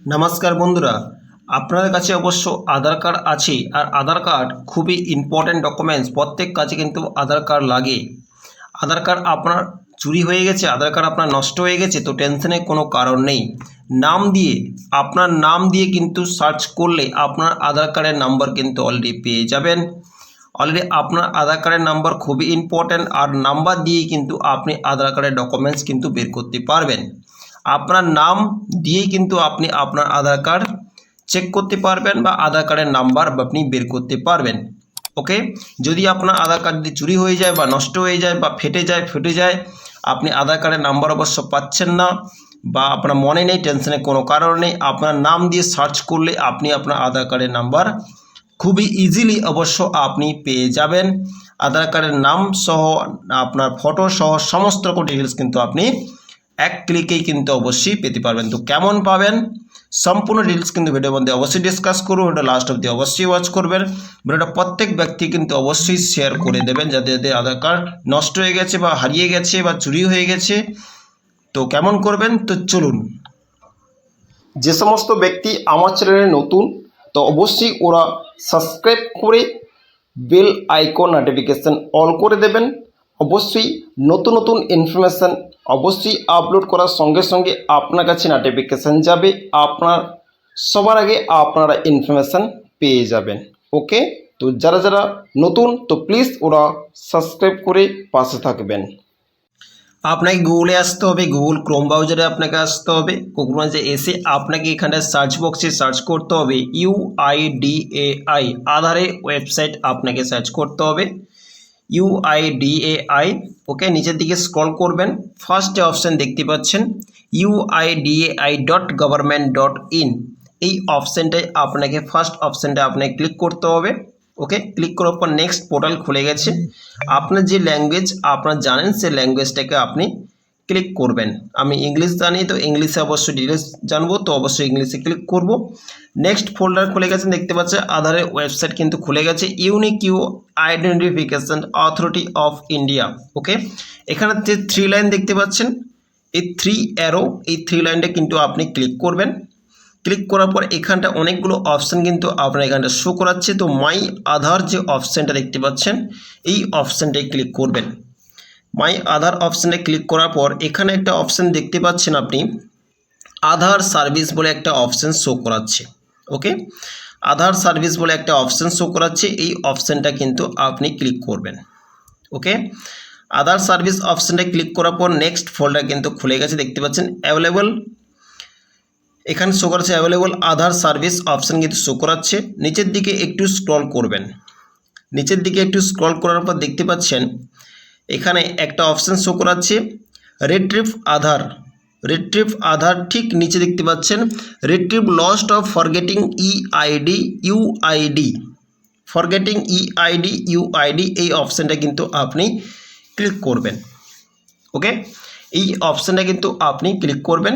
নমস্কার বন্ধুরা, আপনাদের কাছে অবশ্য আধার কার্ড আছে আর আধার কার্ড খুবই ইম্পর্ট্যান্ট ডকুমেন্টস প্রত্যেক কাজে কিন্তু আধার কার্ড লাগে। আধার কার্ড আপনার চুরি হয়ে গেছে, আধার কার্ড আপনার নষ্ট হয়ে গেছে, তো টেনশনের কোনো কারণ নেই। নাম দিয়ে, আপনার নাম দিয়ে কিন্তু সার্চ করলে আপনার আধার কার্ডের নাম্বার কিন্তু অলরেডি পেয়ে যাবেন। অলরেডি আপনার আধার কার্ডের নাম্বার খুবই ইম্পর্ট্যান্ট আর নাম্বার দিয়েই কিন্তু আপনি আধার কার্ডের ডকুমেন্টস কিন্তু বের করতে পারবেন। আপনার নাম দিয়েই কিন্তু আপনি আপনার আধার কার্ড চেক করতে পারবেন বা আধার কার্ডের নাম্বার আপনি বের করতে পারবেন। ওকে যদি আপনার আধার কার্ড যদি চুরি হয়ে যায় বা নষ্ট হয়ে যায় বা ফেটে যায় ফেটে যায়, আপনি আধার কার্ডের নাম্বার অবশ্য পাচ্ছেন না বা আপনার মনে নেই টেনশনের কোনো কারণ নেই, আপনার নাম দিয়ে সার্চ করলে আপনি আপনার আধার কার্ডের নাম্বার খুবই ইজিলি অবশ্য আপনি পেয়ে যাবেন। আধার কার্ডের নাম সহ, আপনার ফটো সহ সমস্ত রকম ডিটেলস কিন্তু আপনি এক ক্লিকেই কিন্তু অবশ্যই পেতে পারবেন। তো কেমন পাবেন? সম্পূর্ণ ডিটেলস কিন্তু ভিডিওর মধ্যে অবশ্যই ডিসকাস করব। ভিডিও লাস্ট অব্দি অবশ্যই ওয়াচ করবেন। ভিডিওটা প্রত্যেক ব্যক্তি কিন্তু অবশ্যই শেয়ার করে দেবেন যাদের যাদের আধার কার্ড নষ্ট হয়ে গেছে বা হারিয়ে গেছে বা চুরি হয়ে গেছে। তো কেমন করবেন? তো চলুন। যে সমস্ত ব্যক্তি আমার চ্যানেলে নতুন, তো অবশ্যই ওরা সাবস্ক্রাইব করে বেল আইকন নোটিফিকেশান অল করে দেবেন। অবশ্যই নতুন নতুন ইনফরমেশান অবশ্যই আপলোড করার সঙ্গে সঙ্গে আপনার কাছে নোটিফিকেশান যাবে। আপনার, সবার আগে আপনারা ইনফরমেশান পেয়ে যাবেন। ওকে তো যারা যারা নতুন, তো প্লিজ ওরা সাবস্ক্রাইব করে পাশে থাকবেন। আপনাকে গুগলে আসতে হবে গুগল ক্রোম ব্রাউজারে আপনাকে আসতে হবে। গুগল ব্রাউজারে এসে আপনাকে এখানে সার্চ বক্সে সার্চ করতে হবে ইউআইডিএআই আধারে ওয়েবসাইট আপনাকে সার্চ করতে হবে। ইউআইডিএআই ওকে নিচের দিকে স্ক্রল করবেন ফার্স্ট যে অপশান দেখতে পাচ্ছেন UIDAI dot government dot in এই অপশানটায় আপনাকে ফার্স্ট অপশানটা আপনাকে ক্লিক করতে হবে ওকে ক্লিক করার পর নেক্সট পোর্টাল খুলে গেছে, আপনার যে ল্যাঙ্গুয়েজ আপনার জানেন সেই ল্যাঙ্গুয়েজটাকে আপনি ক্লিক করবেন। আমি ইংলিশ জানি, তো ইংলিশে অবশ্যই ডিটেলস জানব, তো অবশ্যই ইংলিশে ক্লিক করব। নেক্সট ফোল্ডার খুলে গেছে, দেখতে পাচ্ছেন আধারের ওয়েবসাইট কিন্তু খুলে গেছে unique U identification authority of India okay এখানে যে থ্রি লাইন দেখতে পাচ্ছেন, এই থ্রি অ্যারো এই থ্রি লাইনটা কিন্তু আপনি ক্লিক করবেন। ক্লিক করার পর এখানটা অনেকগুলো অপশান কিন্তু আপনার এখানটা শো করাচ্ছে, তো মাই আধার যে অপশানটা দেখতে পাচ্ছেন, এই অপশানটায় ক্লিক করবেন। মাই আধার অপশানে ক্লিক করার পর এখানে একটা অপশান দেখতে পাচ্ছেন আপনি। আধার সার্ভিস বলে একটা অপশান শো করাচ্ছে। ওকে আধার সার্ভিস বলে একটা অপশান শো করাচ্ছে। এই অপশানটা কিন্তু আপনি ক্লিক করবেন। ওকে আধার সার্ভিস অপশানটা ক্লিক করার পর নেক্সট ফোল্ডার কিন্তু খুলে গেছে, দেখতে পাচ্ছেন। অ্যাভেলেবল এখানে শো করাচ্ছে অ্যাভেলেবল আধার সার্ভিস অপশান কিন্তু শো করাচ্ছে। নিচের দিকে একটু স্ক্রল করবেন। নিচের দিকে একটু স্ক্রল করার পর দেখতে পাচ্ছেন এখানে একটা অপশান শো করাচ্ছে। রিট্রিভ আধার। রিট্রিভ আধার ঠিক নিচে দেখতে পাচ্ছেন। Retrieve lost of forgetting E ID UID forgetting E ID UID এই অপশানটা কিন্তু আপনি ক্লিক করবেন। ওকে এই অপশানটা কিন্তু আপনি ক্লিক করবেন।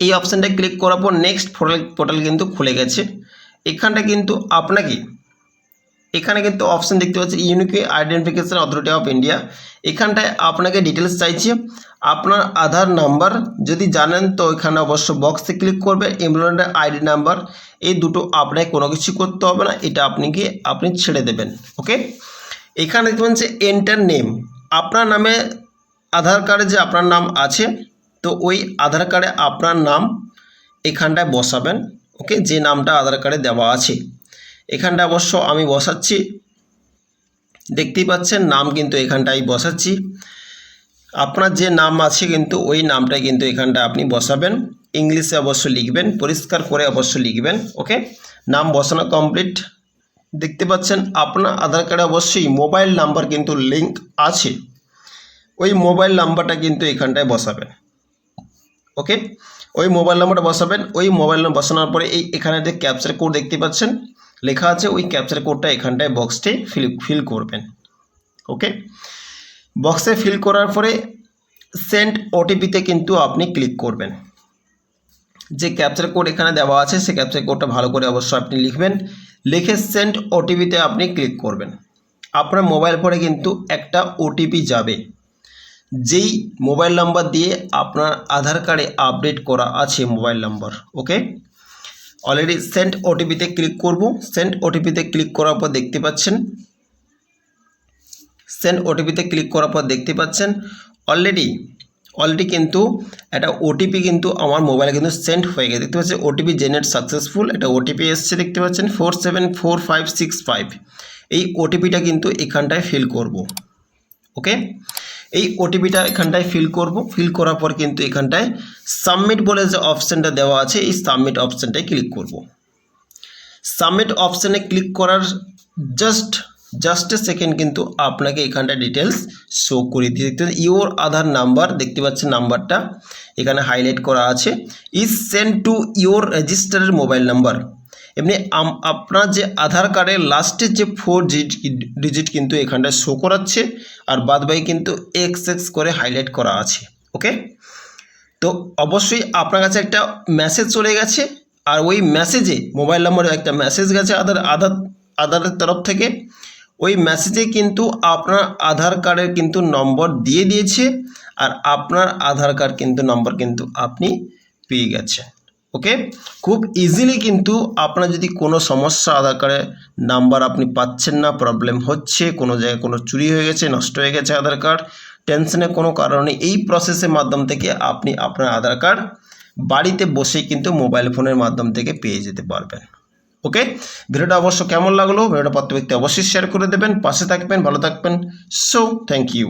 এই অপশানটা ক্লিক করার পর নেক্সট পোর্টাল পোর্টাল কিন্তু খুলে গেছে। এখানটা কিন্তু আপনাকে এখানে কিন্তু অপশান দেখতে পাচ্ছি unique identification authority of India এখানটায় আপনাকে ডিটেলস চাইছে। আপনার আধার নাম্বার যদি জানেন তো এখানে অবশ্য বক্সে ক্লিক করবে এমপ্লয়েন্টের আইডি নাম্বার এই দুটো আপনাকে কোনো কিছু করতে হবে না, এটা আপনি কি আপনি ছেড়ে দেবেন ওকে এখানে দেখতে পাচ্ছেন এন্টার নেম আপনার নামে আধার কার্ডে যে আপনার নাম আছে, তো ওই আধার কার্ডে আপনার নাম এখানটায় বসাবেন ওকে যে নামটা আধার কার্ডে দেওয়া আছে। এখানটা অবশ্য আমি বসাচ্ছি। দেখতেই পাচ্ছেন, নাম কিন্তু এখানটাই বসাচ্ছি। আপনার যে নাম আছে কিন্তু ওই নামটা কিন্তু এখানটা আপনি বসাবেন। ইংলিশে অবশ্য লিখবেন, পরিষ্কার করে অবশ্য লিখবেন, ওকে? নাম বসানো কমপ্লিট। দেখতে পাচ্ছেন, আপনার আধার কার্ডে অবশ্যই মোবাইল নাম্বার কিন্তু লিঙ্ক আছে। ওই মোবাইল নাম্বারটা কিন্তু এখানটায় বসাবেন, ওকে? ওই মোবাইল নাম্বারটা বসাবেন, ওই মোবাইল নাম্বার বসানোর পরে এই এখানে যে ক্যাপচার কোড দেখতে পাচ্ছেন লেখা আছে ওই ক্যাপচার কোডটা এখানটায় বক্সটায় ফিল ফিল করবেন। ওকে বক্সে ফিল করার পরে সেন্ড ওটিপিতে কিন্তু আপনি ক্লিক করবেন। যে ক্যাপচার কোড এখানে দেওয়া আছে সেই ক্যাপচার কোডটা ভালো করে অবশ্যই আপনি লিখবেন। লিখে সেন্ড ওটিপিতে আপনি ক্লিক করবেন। আপনার মোবাইল ফোনে কিন্তু একটা ওটিপি যাবে। যেই মোবাইল নাম্বার দিয়ে আপনার আধার কার্ডে আপডেট করা আছে mobile number okay already send ওটিপিতে click করব। সেন্ড ওটিপিতে ক্লিক করার পর দেখতে পাচ্ছেন। সেন্ড ওটিপিতে ক্লিক করার পর দেখতে পাচ্ছেন। অলরেডি অলরেডি কিন্তু একটা ওটিপি কিন্তু আমার মোবাইলে কিন্তু সেন্ড হয়ে গেছে। দেখতে পাচ্ছেন ওটিপি জেনারেট সাকসেসফুল এটা ওটিপি এসছে দেখতে পাচ্ছেন four seven four five six five এই ওটিপিটা কিন্তু এখানটায় ফিল করব। ওকে এই ওটিপিটা এখানটায় ফিল করব। ফিল করার পর কিন্তু এখানটায় সাবমিট বলে যে অপশানটা দেওয়া আছে, এই সাবমিট অপশানটায় ক্লিক করব। সাবমিট অপশানে ক্লিক করার জাস্ট জাস্ট এ সেকেন্ড কিন্তু আপনাকে এখানটা ডিটেলস শো করে দিয়ে দেখতে ইওর আধার নাম্বার দেখতে পাচ্ছেন নাম্বারটা এখানে হাইলাইট করা আছে। ইজ সেন্ড টু ইওর রেজিস্টারের মোবাইল নাম্বার এমনি আপনার যে আধার কার্ডের লাস্টের যে ফোর ডিজিট কিন্তু এখানটায় শো করাচ্ছে আর বাদবাকি কিন্তু এক্স এক্স করে হাইলাইট করা আছে ওকে তো অবশ্যই আপনার কাছে একটা মেসেজ চলে গেছে আর ওই মেসেজে মোবাইল নম্বরে একটা মেসেজ গেছে আধার আধার, আধারের তরফ থেকে, ওই মেসেজে কিন্তু আপনার আধার কার্ডের কিন্তু নম্বর দিয়ে দিয়েছে আর আপনার আধার কার্ড কিন্তু নম্বর কিন্তু আপনি পেয়ে গেছেন। ওকে খুব ইজিলি কিন্তু আপনার যদি কোনো সমস্যা আধার কার্ডের নাম্বার আপনি পাচ্ছেন না প্রবলেম হচ্ছে, কোনো জায়গায় কোনো চুরি হয়ে গেছে, নষ্ট হয়ে গেছে আধার কার্ড টেনশনের কোনো কারণে এই প্রসেসের মাধ্যম থেকে আপনি আপনার আধার কার্ড বাড়িতে বসেই কিন্তু মোবাইল ফোনের মাধ্যম থেকে পেয়ে যেতে পারবেন। ওকে ভিডিওটা অবশ্য কেমন লাগল? ভিডিওটা প্রত্যেক ব্যক্তি অবশ্যই শেয়ার করে দেবেন। পাশে থাকবেন, ভালো থাকবেন। So thank you